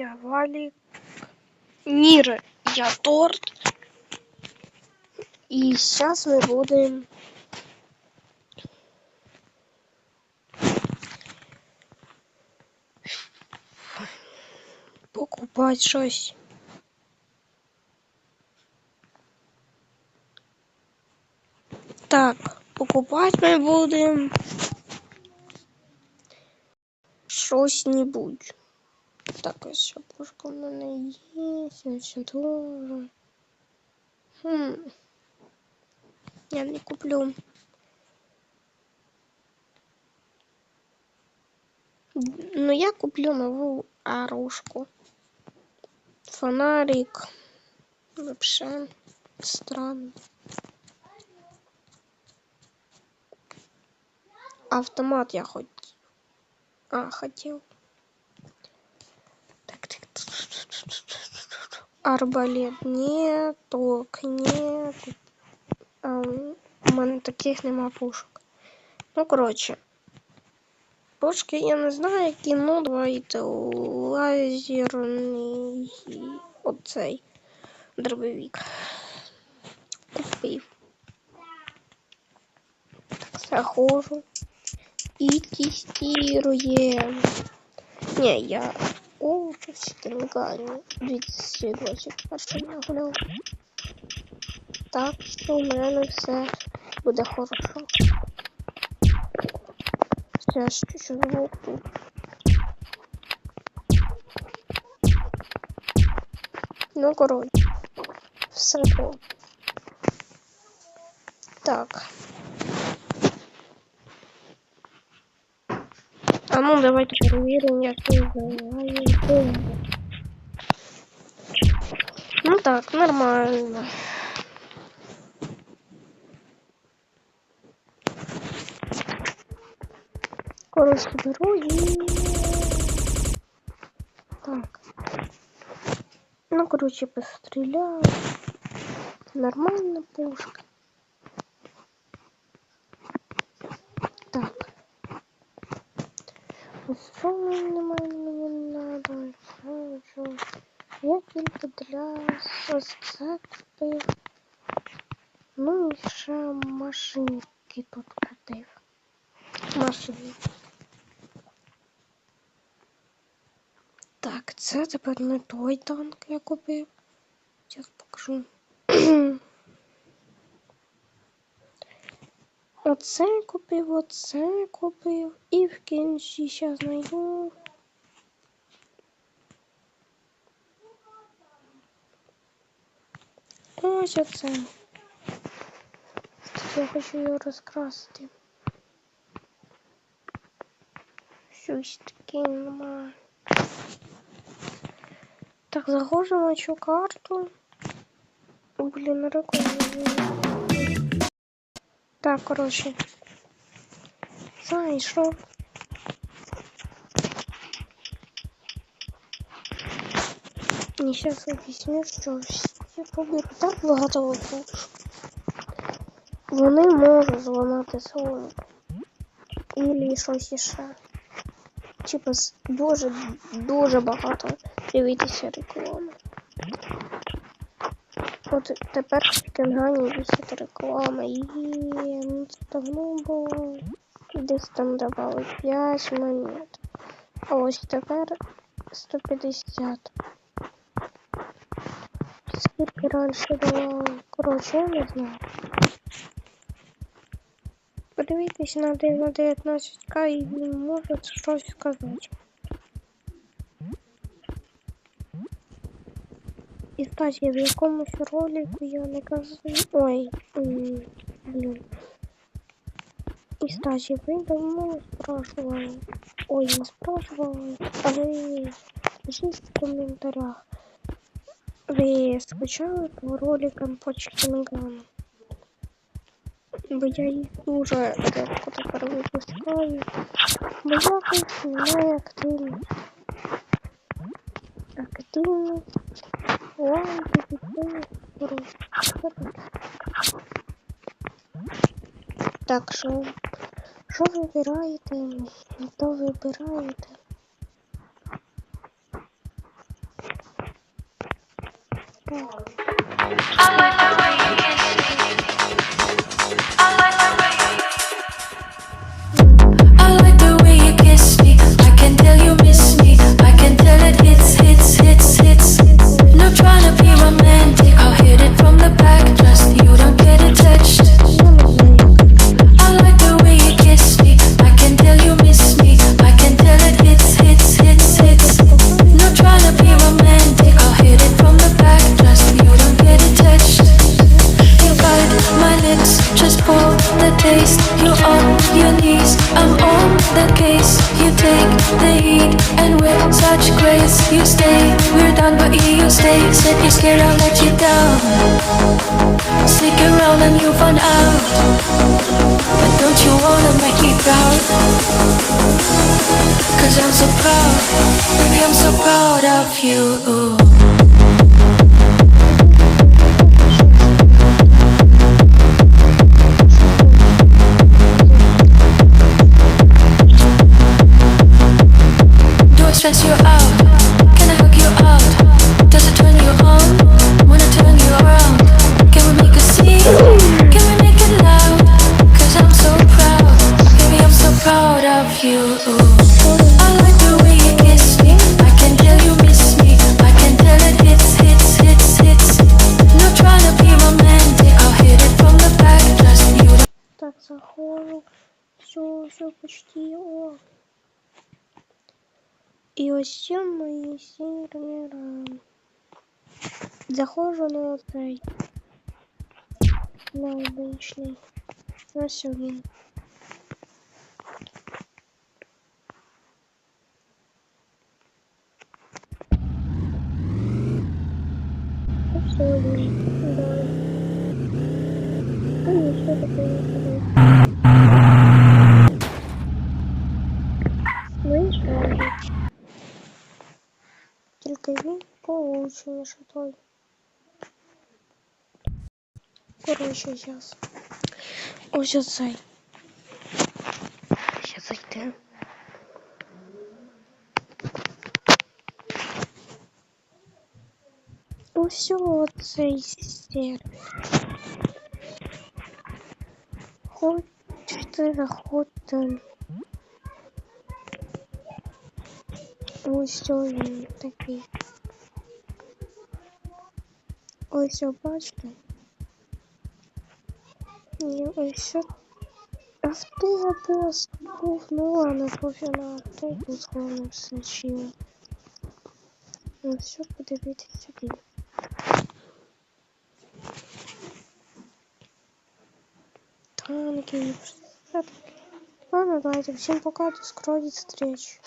я Валик. Ніра, я торт. І зараз ми будемо покупати щось. Так, покупати ми будемо щось-небудь. Так, ось ще пушка в мене є, ще тоже. Хм. Я не куплю. Ну, я куплю нову оружку. Фонарик. Вообще странно. Автомат я хоть... А, хотел. Так, так. Арбалет нет, ток нет. А, у мене таких нема пушок. Ну, коротше. Пушки я не знаю, які, ну давайте лазерний оцей дробовик. Купив. Так, заходжу. І тестируем. Не, я о, Штингане 2021 я гуляв. Так що у мене все буде хорошо. Ще ж звук тут. Ну, коротше, все. Так. А ну як називає бомбу. Ну так, нормально. Короче, беру и... Так. Ну, короче, постреляю. Нормально пушка. Що мені мені надо? Я тільки для соцсетки. Ну і ще машинки тут купив. Машини. Так, це тепер не той танк я купив. Зараз покажу. Оце купив, оце купив. І в кінці зараз знайду. Ось оце. Я хочу його розкрасити. Щось таке немає. Так, заходжу на цю карту. Блін, рекомендую. Так, коротше. Зайшов. І зараз об'ясню, що всі поберу так багато ловушок. Вони можуть зламати свою. Ілі щось іще. Типа дуже, дуже багато дивитися реклами. От тепер в Кенгані висить реклама і ну, це давно було. Десь там давали 5 монет. А ось тепер 150. Скільки раніше давали? Коротше, я не знаю. Подивитись на 19к і він може щось сказати. кстати, в якомусь ролику я не казав. Ой, блін. І кстати, ви давно спрашивали. Ой, не спрашивали, а ви пишіть в коментарях. Ви скучали по роликам по Чкінгану? Бо я їх дуже рідко тепер випускаю. Бо якось не активно. Активно. Так що, що вибираєте, то вибираєте. Take the heat and with such grace you stay. We're done, but you stay. Said you're scared I'll let you down. Stick around and you'll find out. But don't you wanna make me proud? Cause I'm so proud, baby, I'm so proud of you. Stress you out? І ось ці мої сервера. Заходжу на цей. На обичний. Ось він. Ось він. Да. Ну, що таке? Він получше, що той. Коротше, зараз. Ось оцей. Зараз зайдемо. Ось оцей сервер. Хочете, заходьте. Ось він такий. Ось о, бачите. І ось о- автобус був, ну ладно, пофіг на автобус, головне все чило. Ну все, подивіться сюди. Танки, все таки. Ладно, давайте, всем пока, до скорой встречи.